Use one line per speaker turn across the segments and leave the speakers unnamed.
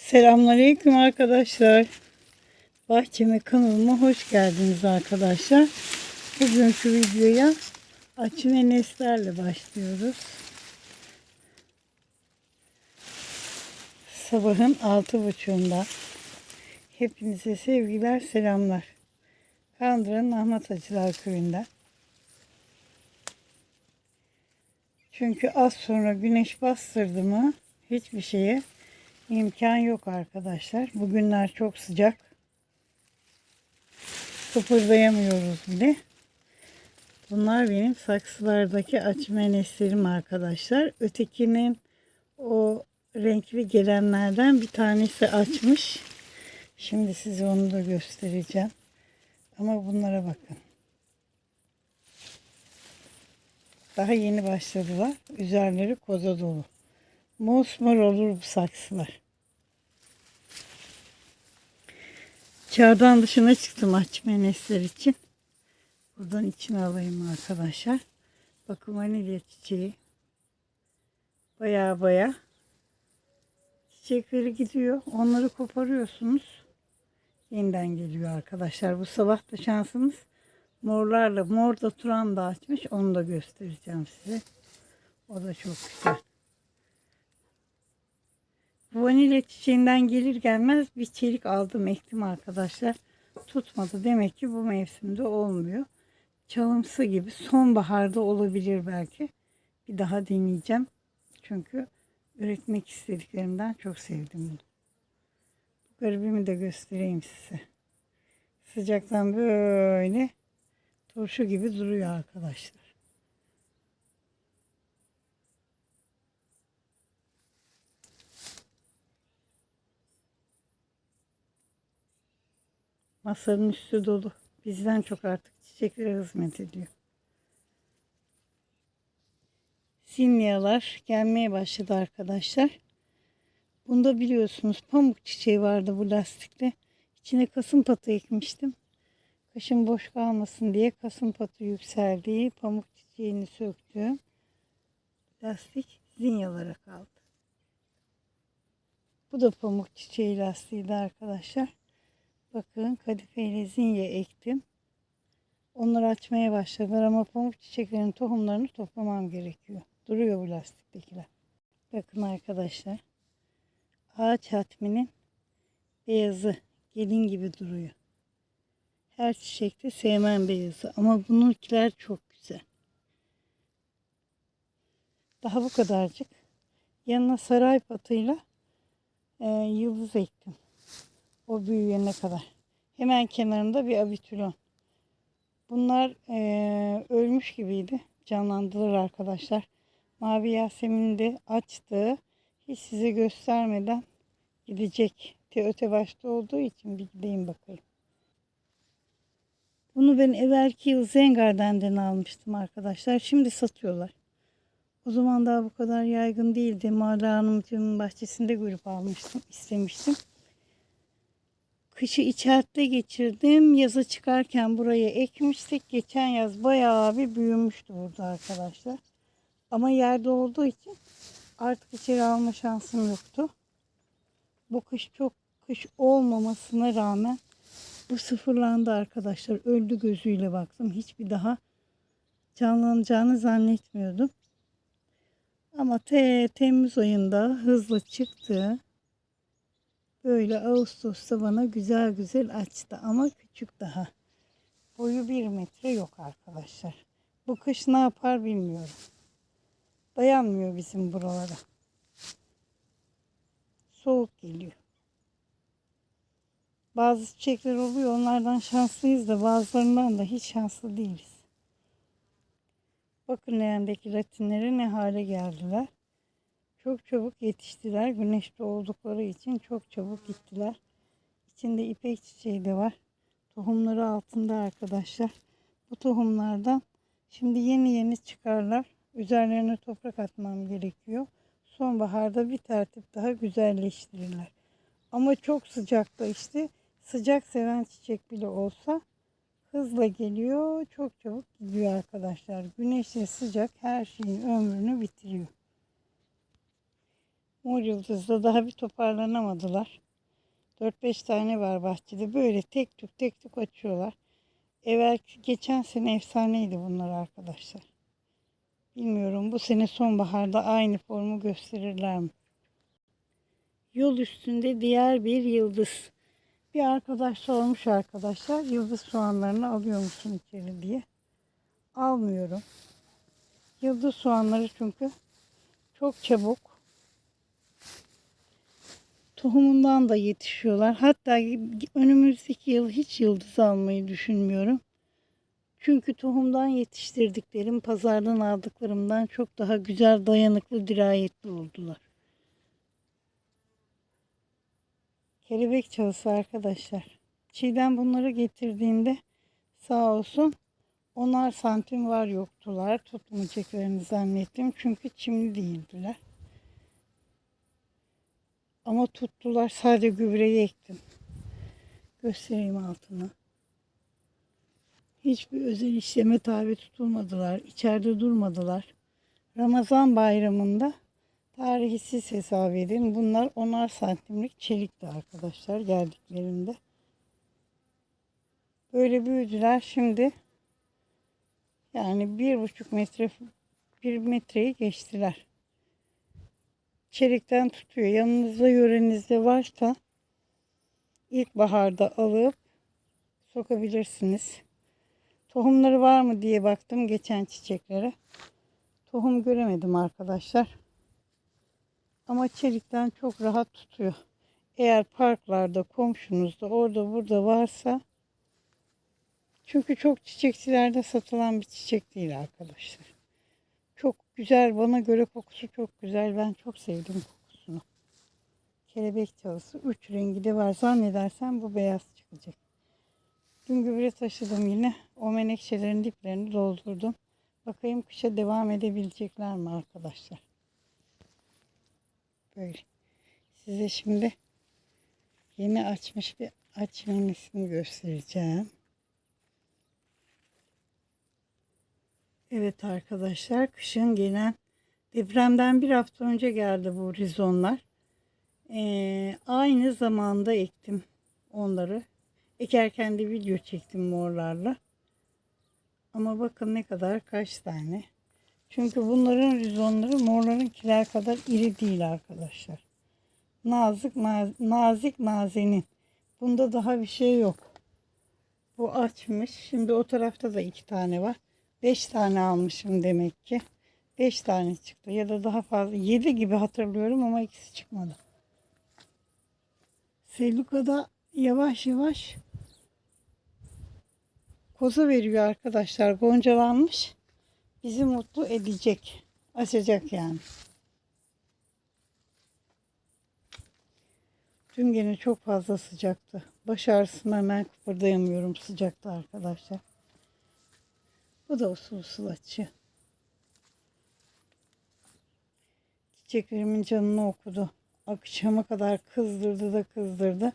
Selamünaleyküm arkadaşlar. Bahçeme kanalıma hoş geldiniz arkadaşlar. Bugünkü videoya açı ve neslerle başlıyoruz. Sabahın altı buçuğunda. Hepinize sevgiler, selamlar. Kandıra'nın Ahmet Acılar Köyü'nden. Çünkü az sonra güneş bastırdı mı hiçbir şeye imkan yok arkadaşlar. Bugünler çok sıcak. Kıpırdayamıyoruz bile. Bunlar benim saksılardaki açmeneslerim arkadaşlar. Ötekinin o renkli gelenlerden bir tanesi açmış. Şimdi size onu da göstereceğim. Ama bunlara bakın. Daha yeni başladılar. Üzerleri koza dolu. Mosmor olur bu saksılar. Çardan dışına çıktım açmenesler için. Buradan içine alayım arkadaşlar. Bakın vanilya çiçeği. Baya baya çiçekleri gidiyor. Onları koparıyorsunuz. Yeniden geliyor arkadaşlar. Bu sabah da şansımız morlarla. Mor da turan da açmış. Onu da göstereceğim size. O da çok güzel. Vanilya çiçeğinden gelir gelmez bir çelik aldım ektim arkadaşlar. Tutmadı. Demek ki bu mevsimde olmuyor. Çalımsı gibi sonbaharda olabilir belki. Bir daha deneyeceğim. Çünkü üretmek istediklerimden çok sevdim bunu. Bu garibimi de göstereyim size. Sıcaktan böyle turşu gibi duruyor arkadaşlar. Masanın üstü dolu. Bizden çok artık çiçeklere hizmet ediyor. Sinyalar gelmeye başladı arkadaşlar. Bunda biliyorsunuz pamuk çiçeği vardı bu lastikte. İçine kasım patı ekmiştim. Kışın boş kalmasın diye kasım patı yükseldiği pamuk çiçeğini söktüm. Lastik zinyalara kaldı. Bu da pamuk çiçeği lastiğiydi arkadaşlar. Bakın kadife ile zinye ektim. Onları açmaya başladılar ama pamuk çiçeklerinin tohumlarını toplamam gerekiyor. Duruyor bu lastiktekiler. Bakın arkadaşlar. Ağaç hatminin beyazı gelin gibi duruyor. Her çiçekte sevmem beyazı ama bununkiler çok güzel. Daha bu kadarcık. Yanına saray patıyla e, yıldız ektim. O büyüyene kadar. Hemen kenarında bir abitülon. Bunlar eee, ölmüş gibiydi. Canlandılar arkadaşlar. Mavi Yasemin de açtı. Hiç size göstermeden gidecek. Te öte başta olduğu için bir gideyim bakayım. Bunu ben evvelki yıl Zengarden'den almıştım arkadaşlar. Şimdi satıyorlar. O zaman daha bu kadar yaygın değildi. Mala Hanımcığımın bahçesinde görüp almıştım, istemiştim. Kışı içeride geçirdim. Yaza çıkarken buraya ekmiştik. Geçen yaz bayağı bir büyümüştü burada arkadaşlar. Ama yerde olduğu için artık içeri alma şansım yoktu. Bu kış çok kış olmamasına rağmen bu sıfırlandı arkadaşlar. Öldü gözüyle baktım. Hiçbir daha canlanacağını zannetmiyordum. Ama te, Temmuz ayında hızlı çıktı. Böyle Ağustos'ta bana güzel güzel açtı ama küçük daha. Boyu bir metre yok arkadaşlar. Bu kış ne yapar bilmiyorum. Dayanmıyor bizim buralara. Soğuk geliyor. Bazı çiçekler oluyor onlardan şanslıyız da bazılarından da hiç şanslı değiliz. Bakın leğendeki latinleri ne hale geldiler. Çok çabuk yetiştiler. Güneşte oldukları için çok çabuk gittiler. İçinde ipek çiçeği de var. Tohumları altında arkadaşlar. Bu tohumlardan şimdi yeni yeni çıkarlar. Üzerlerine toprak atmam gerekiyor. Sonbaharda bir tertip daha güzelleştirirler. Ama çok sıcakta işte sıcak seven çiçek bile olsa hızla geliyor. Çok çabuk gidiyor arkadaşlar. Güneşle sıcak her şeyin ömrünü bitiriyor. Mor yıldızda daha bir toparlanamadılar. 4-5 tane var bahçede. Böyle tek tük tek tük açıyorlar. Evvelki geçen sene efsaneydi bunlar arkadaşlar. Bilmiyorum bu sene sonbaharda aynı formu gösterirler mi? Yol üstünde diğer bir yıldız. Bir arkadaş sormuş arkadaşlar yıldız soğanlarını alıyor musun içeri diye. Almıyorum. Yıldız soğanları çünkü çok çabuk tohumundan da yetişiyorlar. Hatta önümüzdeki yıl hiç yıldız almayı düşünmüyorum. Çünkü tohumdan yetiştirdiklerim pazardan aldıklarımdan çok daha güzel, dayanıklı, dirayetli oldular. Kelebek çalısı arkadaşlar. Çiğdem bunları getirdiğinde sağ olsun onar santim var yoktular. Tutmayacaklarını zannettim. Çünkü çimli değildiler. Ama tuttular. Sadece gübreyi ektim. Göstereyim altını. Hiçbir özel işleme tabi tutulmadılar. İçeride durmadılar. Ramazan bayramında tarihsiz hesap edin. Bunlar onar santimlik çelikti arkadaşlar geldiklerinde. Böyle büyüdüler. Şimdi yani bir buçuk metre bir metreyi geçtiler. Çelikten tutuyor. Yanınızda yörenizde varsa ilkbaharda alıp sokabilirsiniz. Tohumları var mı diye baktım geçen çiçeklere. Tohum göremedim arkadaşlar. Ama çelikten çok rahat tutuyor. Eğer parklarda, komşunuzda, orada burada varsa çünkü çok çiçekçilerde satılan bir çiçek değil arkadaşlar. Çok güzel. Bana göre kokusu çok güzel. Ben çok sevdim kokusunu. Kelebek çalısı. Üç rengi de var. Zannedersem bu beyaz çıkacak. Dün gübre taşıdım yine. O menekşelerin diplerini doldurdum. Bakayım kışa devam edebilecekler mi arkadaşlar? Böyle. Size şimdi yeni açmış bir açmenisini göstereceğim. Evet arkadaşlar kışın gelen depremden bir hafta önce geldi bu rizonlar. Ee, aynı zamanda ektim onları. Ekerken de video çektim morlarla. Ama bakın ne kadar kaç tane. Çünkü bunların rizonları morlarınkiler kadar iri değil arkadaşlar. Nazik naz, nazik nazenin. Bunda daha bir şey yok. Bu açmış. Şimdi o tarafta da iki tane var. 5 tane almışım demek ki. 5 tane çıktı ya da daha fazla. 7 gibi hatırlıyorum ama ikisi çıkmadı. Seluka'da yavaş yavaş koza veriyor arkadaşlar. Goncalanmış. Bizi mutlu edecek. Açacak yani. Dün gene çok fazla sıcaktı. Baş ağrısına hemen kıpırdayamıyorum sıcakta arkadaşlar. Bu da usul açıyor. Çiçeklerimin canını okudu. Akşama kadar kızdırdı da kızdırdı.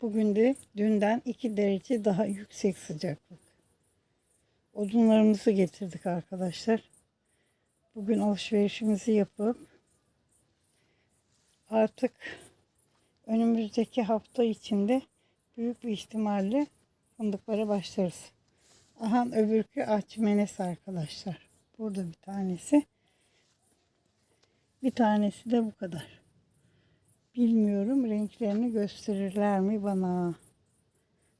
Bugün de dünden 2 derece daha yüksek sıcaklık. Odunlarımızı getirdik arkadaşlar. Bugün alışverişimizi yapıp artık önümüzdeki hafta içinde büyük bir ihtimalle fındıklara başlarız. Aha öbürkü açmenes arkadaşlar. Burada bir tanesi. Bir tanesi de bu kadar. Bilmiyorum renklerini gösterirler mi bana.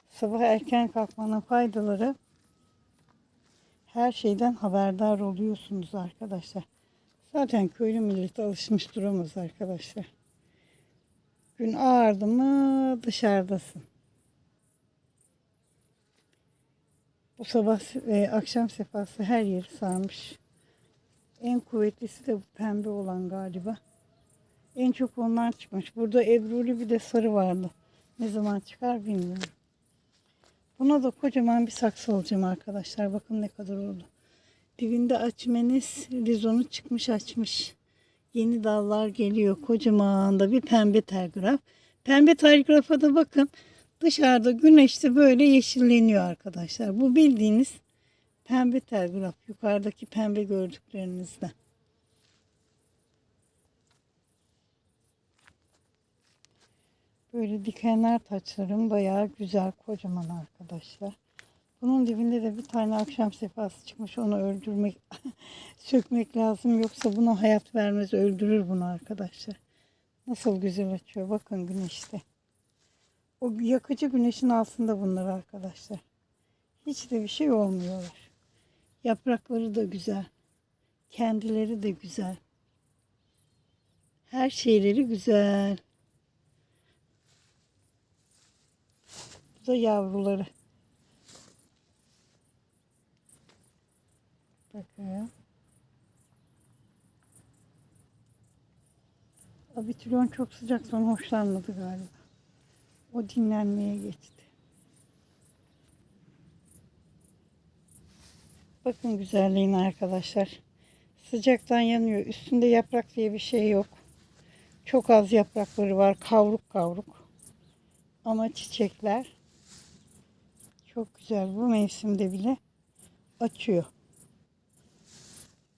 Sabah erken kalkmanın faydaları her şeyden haberdar oluyorsunuz arkadaşlar. Zaten köylü milleti alışmış duramaz arkadaşlar. Gün ağardı mı dışarıdasın. Bu sabah e, akşam sefası her yeri sarmış. En kuvvetlisi de bu pembe olan galiba. En çok onlar çıkmış. Burada ebruli bir de sarı vardı. Ne zaman çıkar bilmiyorum. Buna da kocaman bir saksı alacağım arkadaşlar. Bakın ne kadar oldu. Dibinde açmeniz rizonu çıkmış açmış. Yeni dallar geliyor. Kocaman da bir pembe telgraf. Pembe telgrafa da bakın Dışarıda güneşte böyle yeşilleniyor arkadaşlar. Bu bildiğiniz pembe telgraf. Yukarıdaki pembe gördüklerinizden. Böyle dikenler taçlarım bayağı güzel kocaman arkadaşlar. Bunun dibinde de bir tane akşam sefası çıkmış. Onu öldürmek, sökmek lazım. Yoksa buna hayat vermez, öldürür bunu arkadaşlar. Nasıl güzel açıyor. Bakın güneşte. O yakıcı güneşin altında bunlar arkadaşlar. Hiç de bir şey olmuyorlar. Yaprakları da güzel. Kendileri de güzel. Her şeyleri güzel. Bu da yavruları. Bakın. Abituryon çok sıcaktan hoşlanmadı galiba. O dinlenmeye geçti. Bakın güzelliğine arkadaşlar. Sıcaktan yanıyor. Üstünde yaprak diye bir şey yok. Çok az yaprakları var. Kavruk kavruk. Ama çiçekler çok güzel. Bu mevsimde bile açıyor.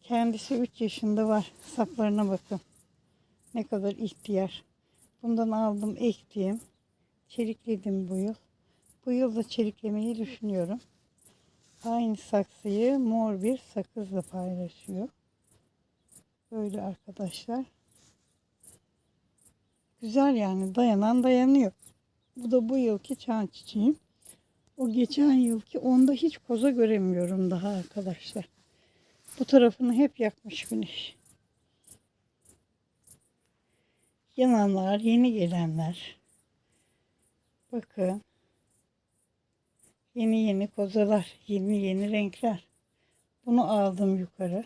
Kendisi 3 yaşında var. Saplarına bakın. Ne kadar ihtiyar. Bundan aldım ektiğim. Çelikledim bu yıl. Bu yıl da çeliklemeyi düşünüyorum. Aynı saksıyı mor bir sakızla paylaşıyor. Böyle arkadaşlar. Güzel yani dayanan dayanıyor. Bu da bu yılki çan çiçeğim. O geçen yılki onda hiç koza göremiyorum daha arkadaşlar. Bu tarafını hep yakmış güneş. Yananlar, yeni gelenler. Bakın. Yeni yeni kozalar, yeni yeni renkler. Bunu aldım yukarı.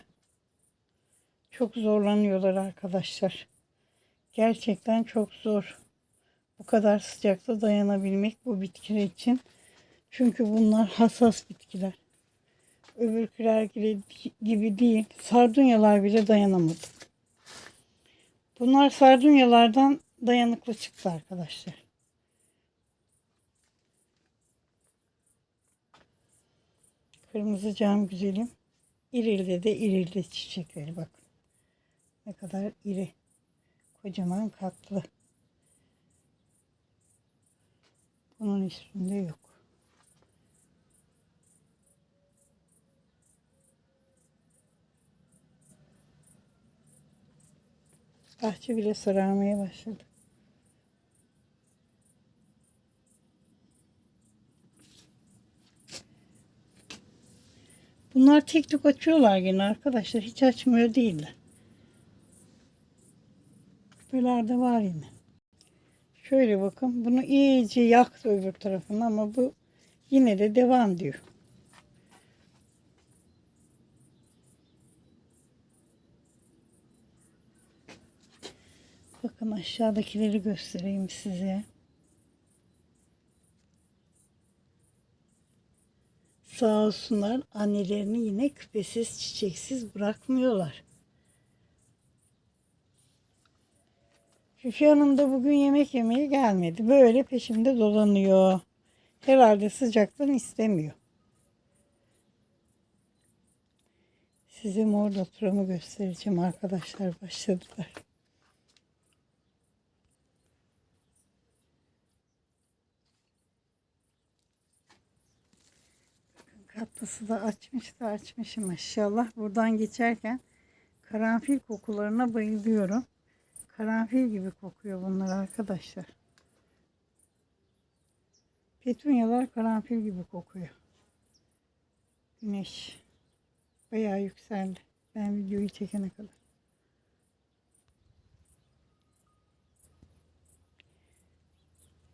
Çok zorlanıyorlar arkadaşlar. Gerçekten çok zor. Bu kadar sıcakta dayanabilmek bu bitkiler için. Çünkü bunlar hassas bitkiler. Öbürküler gibi, değil. Sardunyalar bile dayanamadı. Bunlar sardunyalardan dayanıklı çıktı arkadaşlar. Kırmızı cam güzelim. İrilde de irilde çiçekleri bakın. Ne kadar iri. Kocaman katlı. Bunun üstünde yok. Bahçe bile sararmaya başladı. Bunlar tek tük açıyorlar gene arkadaşlar. Hiç açmıyor değiller. Küpelerde var yine. Şöyle bakın. Bunu iyice yaktı öbür tarafını ama bu yine de devam diyor. Bakın aşağıdakileri göstereyim size. Sağ olsunlar annelerini yine küpesiz çiçeksiz bırakmıyorlar. Füfi Hanım da bugün yemek yemeye gelmedi. Böyle peşimde dolanıyor. Herhalde sıcaktan istemiyor. Size mor turamı göstereceğim arkadaşlar başladılar. Katlısı da açmış da açmışım maşallah. Buradan geçerken karanfil kokularına bayılıyorum. Karanfil gibi kokuyor bunlar arkadaşlar. Petunyalar karanfil gibi kokuyor. Güneş bayağı yükseldi. Ben videoyu çekene kadar.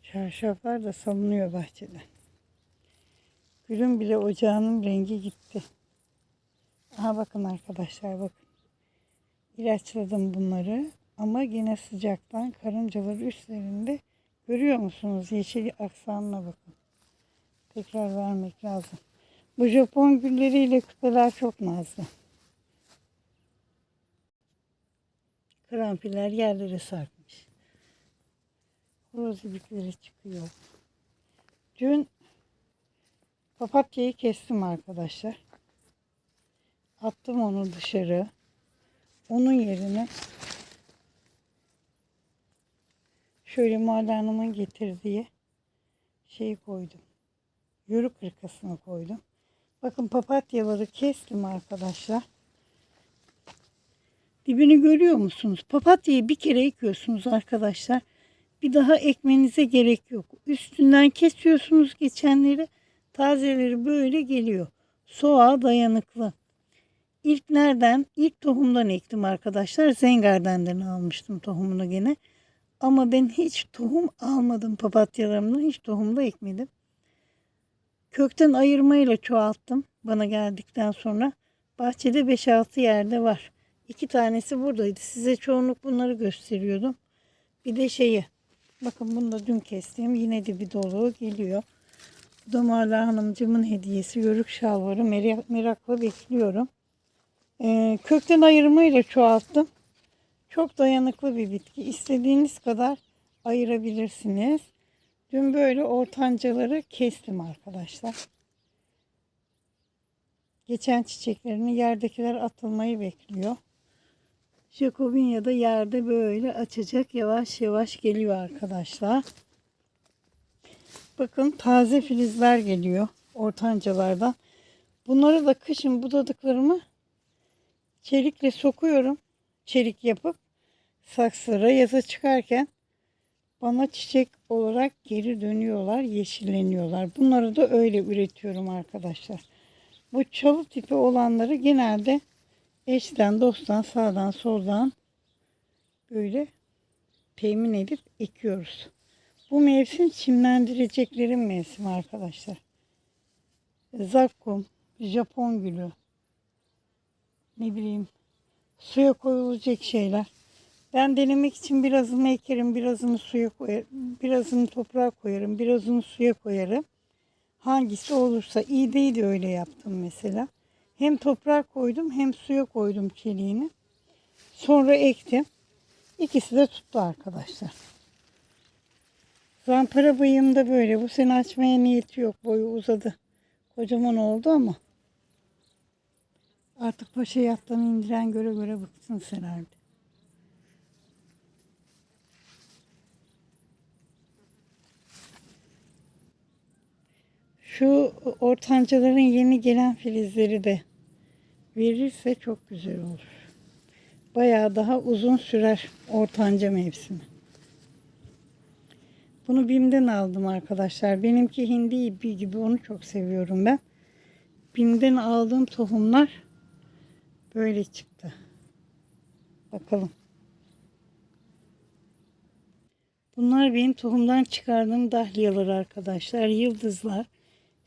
Çarşaflar da salınıyor bahçeden. Gülün bile ocağının rengi gitti. Aha bakın arkadaşlar bakın. İlaçladım bunları. Ama yine sıcaktan karıncalar üstlerinde görüyor musunuz? Yeşil aksanına bakın. Tekrar vermek lazım. Bu Japon gülleriyle küpeler çok nazlı. Karanfiller yerlere sarkmış. Horoz ibikleri çıkıyor. Dün papatyayı kestim arkadaşlar. Attım onu dışarı. Onun yerine Şöyle Muhalle Hanım'ın getirdiği şeyi koydum. Yörük hırkasını koydum. Bakın papatyaları kestim arkadaşlar. Dibini görüyor musunuz? Papatyayı bir kere ekiyorsunuz arkadaşlar. Bir daha ekmenize gerek yok. Üstünden kesiyorsunuz geçenleri. Tazeleri böyle geliyor. Soğuğa dayanıklı. İlk nereden? İlk tohumdan ektim arkadaşlar. Zengarden'den almıştım tohumunu gene. Ama ben hiç tohum almadım papatyalarımdan. Hiç tohum da ekmedim. Kökten ayırmayla çoğalttım bana geldikten sonra. Bahçede 5-6 yerde var. İki tanesi buradaydı. Size çoğunluk bunları gösteriyordum. Bir de şeyi. Bakın bunu da dün kestim. Yine de bir dolu geliyor. Bu da Marla Hanımcımın hediyesi. Yörük şalvarı. Merak- Merakla bekliyorum. Ee, kökten ayırmayla çoğalttım. Çok dayanıklı bir bitki. İstediğiniz kadar ayırabilirsiniz. Dün böyle ortancaları kestim arkadaşlar. Geçen çiçeklerini yerdekiler atılmayı bekliyor. Jacobinya da yerde böyle açacak. Yavaş yavaş geliyor arkadaşlar. Bakın taze filizler geliyor ortancalardan. Bunları da kışın budadıklarımı çelikle sokuyorum. Çelik yapıp saksıra yaza çıkarken bana çiçek olarak geri dönüyorlar, yeşilleniyorlar. Bunları da öyle üretiyorum arkadaşlar. Bu çalı tipi olanları genelde eşten, dosttan, sağdan, soldan böyle temin edip ekiyoruz. Bu mevsim çimlendireceklerin mevsimi arkadaşlar. Zakkum, Japon gülü, ne bileyim suya koyulacak şeyler. Ben denemek için birazını ekerim, birazını suya koyarım, birazını toprağa koyarım, birazını suya koyarım. Hangisi olursa iğdeyi de öyle yaptım mesela. Hem toprağa koydum hem suya koydum çeliğini. Sonra ektim. İkisi de tuttu arkadaşlar. Zampara bıyığım da böyle. Bu sene açmaya niyeti yok. Boyu uzadı. Kocaman oldu ama. Artık paşa yattan indiren göre göre bıktınız herhalde. Şu ortancaların yeni gelen filizleri de verirse çok güzel olur. Bayağı daha uzun sürer ortanca mevsimi. Bunu BİM'den aldım arkadaşlar. Benimki hindi ipi gibi onu çok seviyorum ben. BİM'den aldığım tohumlar böyle çıktı. Bakalım. Bunlar benim tohumdan çıkardığım dahliyalar arkadaşlar. Yıldızlar.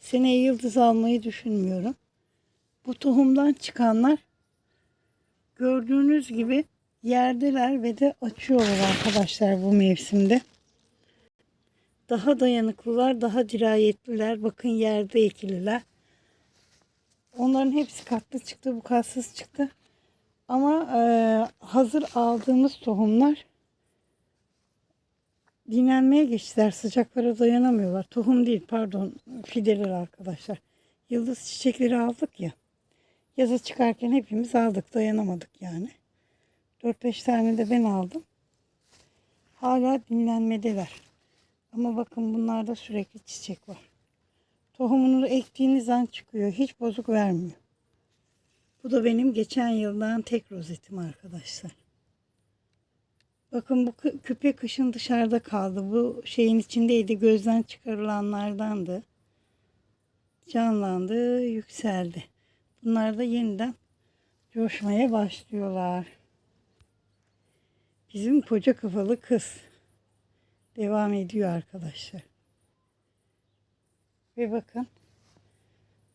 Seneye yıldız almayı düşünmüyorum. Bu tohumdan çıkanlar gördüğünüz gibi yerdeler ve de açıyorlar arkadaşlar bu mevsimde. Daha dayanıklılar, daha dirayetliler. Bakın yerde ekililer. Onların hepsi katlı çıktı, bu katsız çıktı. Ama e, hazır aldığımız tohumlar dinlenmeye geçtiler. Sıcaklara dayanamıyorlar. Tohum değil pardon fideler arkadaşlar. Yıldız çiçekleri aldık ya. Yaza çıkarken hepimiz aldık dayanamadık yani. 4-5 tane de ben aldım. Hala dinlenmedeler. Ama bakın bunlarda sürekli çiçek var. Tohumunu ektiğiniz an çıkıyor. Hiç bozuk vermiyor. Bu da benim geçen yıldan tek rozetim arkadaşlar. Bakın bu kü- küpe kışın dışarıda kaldı. Bu şeyin içindeydi. Gözden çıkarılanlardandı. Canlandı, yükseldi. Bunlar da yeniden coşmaya başlıyorlar. Bizim koca kafalı kız devam ediyor arkadaşlar. Ve bakın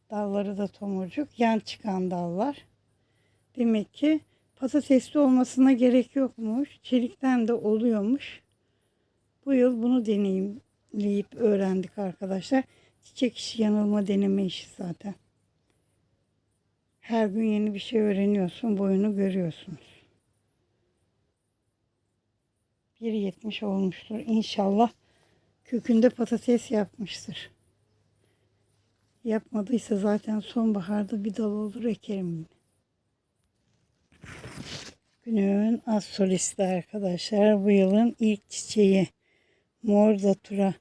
dalları da tomurcuk. Yan çıkan dallar. Demek ki patatesli olmasına gerek yokmuş. Çelikten de oluyormuş. Bu yıl bunu deneyimleyip öğrendik arkadaşlar. Çiçek işi yanılma deneme işi zaten. Her gün yeni bir şey öğreniyorsun. Boyunu görüyorsunuz. 1.70 olmuştur. İnşallah kökünde patates yapmıştır. Yapmadıysa zaten sonbaharda bir dal olur ekerim. Günün solisti arkadaşlar. Bu yılın ilk çiçeği. Mor zatura.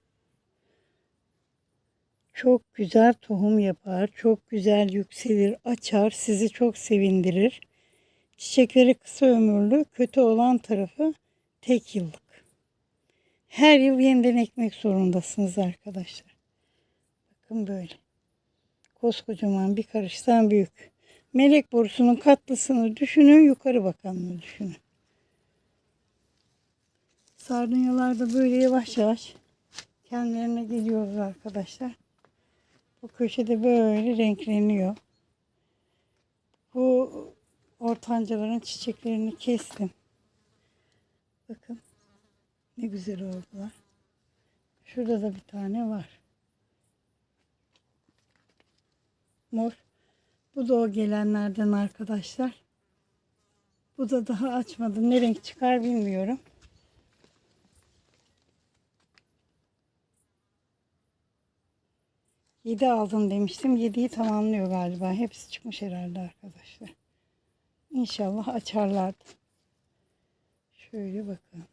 Çok güzel tohum yapar. Çok güzel yükselir, açar. Sizi çok sevindirir. Çiçekleri kısa ömürlü. Kötü olan tarafı tek yıllık. Her yıl yeniden ekmek zorundasınız arkadaşlar. Bakın böyle. Koskocaman bir karıştan büyük. Melek borusunun katlısını düşünün, yukarı bakanını düşünün. Sardunyalar da böyle yavaş yavaş kendilerine geliyoruz arkadaşlar. Bu köşede böyle renkleniyor. Bu ortancaların çiçeklerini kestim. Bakın ne güzel oldular. Şurada da bir tane var. Mor. Bu da o gelenlerden arkadaşlar. Bu da daha açmadı. Ne renk çıkar bilmiyorum. Yedi aldım demiştim. Yediyi tamamlıyor galiba. Hepsi çıkmış herhalde arkadaşlar. İnşallah açarlardı. Şöyle bakın.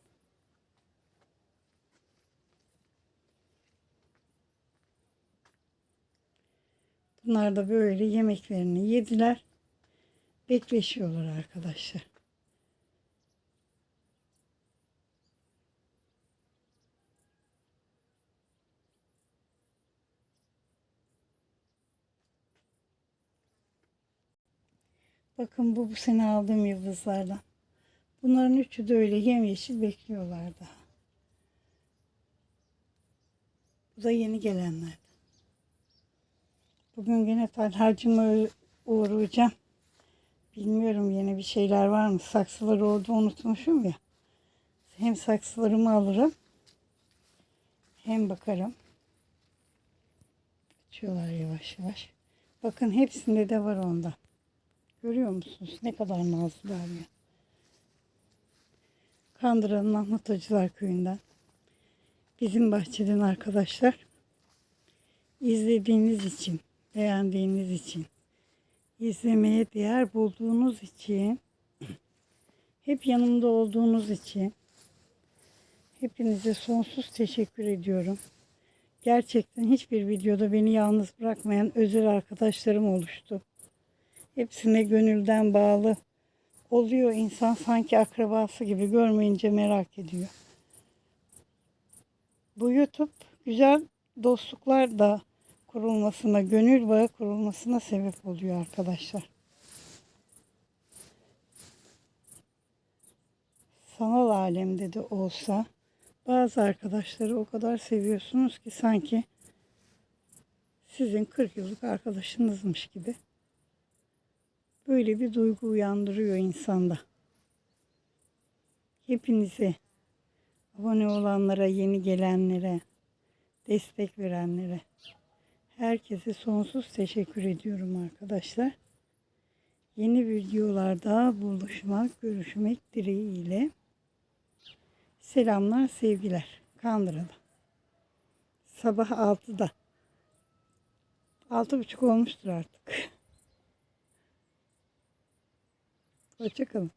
Bunlar da böyle yemeklerini yediler. Bekleşiyorlar arkadaşlar. Bakın bu bu sene aldığım yıldızlardan. Bunların üçü de öyle yemyeşil bekliyorlar daha. Bu da yeni gelenler. Bugün gene talharcıma uğrayacağım. Bilmiyorum yeni bir şeyler var mı? Saksılar orada unutmuşum ya. Hem saksılarımı alırım. Hem bakarım. Açıyorlar yavaş yavaş. Bakın hepsinde de var ondan. Görüyor musunuz? Ne kadar nazlılar ya. Kandıra'nın Ahmet Hacılar Köyü'nden. Bizim bahçeden arkadaşlar. izlediğiniz için, beğendiğiniz için, izlemeye değer bulduğunuz için, hep yanımda olduğunuz için hepinize sonsuz teşekkür ediyorum. Gerçekten hiçbir videoda beni yalnız bırakmayan özel arkadaşlarım oluştu. Hepsine gönülden bağlı oluyor. insan sanki akrabası gibi görmeyince merak ediyor. Bu YouTube güzel dostluklar da kurulmasına, gönül bağı kurulmasına sebep oluyor arkadaşlar. Sanal alemde de olsa bazı arkadaşları o kadar seviyorsunuz ki sanki sizin 40 yıllık arkadaşınızmış gibi. Böyle bir duygu uyandırıyor insanda. Hepinize, abone olanlara, yeni gelenlere, destek verenlere, herkese sonsuz teşekkür ediyorum arkadaşlar. Yeni videolarda buluşmak, görüşmek dileğiyle. Selamlar, sevgiler. Kandıra'da. Sabah 6'da. 6.30 olmuştur artık. Hoşçakalın.